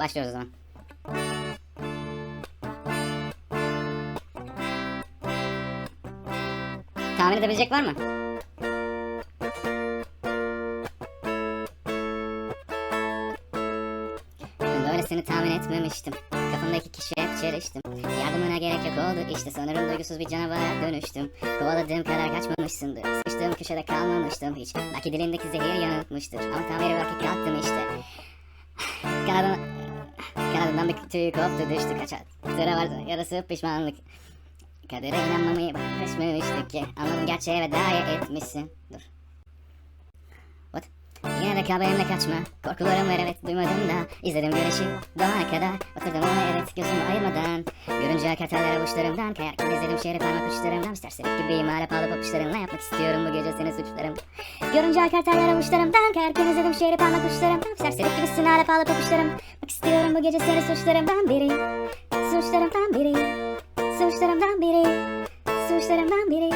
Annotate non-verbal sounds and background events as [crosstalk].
Başlıyoruz o zaman. Tahmin edebilecek var mı? Böylesini tahmin etmemiştim. Kafamdaki kişi hep çeliştim. Yardımına gerek yok oldu işte sanırım duygusuz bir canavara dönüştüm. Kovaladığım kadar kaçmamışsındır. Sıkıştığım köşede kalmamıştım hiç. Belki dilindeki zehir yanıltmıştır. Ama tam yere belki kalktım işte. [sighs] Kanadım, bir tüy koptu düştü kaçar. Sıra vardı yarısı pişmanlık. Kadere inanmamayı başarmıştık ki. Anladım gerçeğe veda etmişsin. Dur. Benimle kaçma. Korkularım var evet duymadım da. İzledim güneşi doğana kadar. Oturdum ona evet gözümü ayırmadan. Görünce kartalar avuçlarımdan. Kayarken izledim şehri parmak uçlarımdan. Serserik gibiyim hala pahalı papuçlarımla. Yapmak istiyorum bu gece seni suçlarım. Görünce kartalar avuçlarımdan. Kayarken izledim şehri parmak uçlarımdan. Serserik gibisin hala pahalı papuçlarım. Bak istiyorum bu gece seni suçlarımdan biri. Suçlarımdan biri. Suçlarımdan biri. Suçlarımdan biri.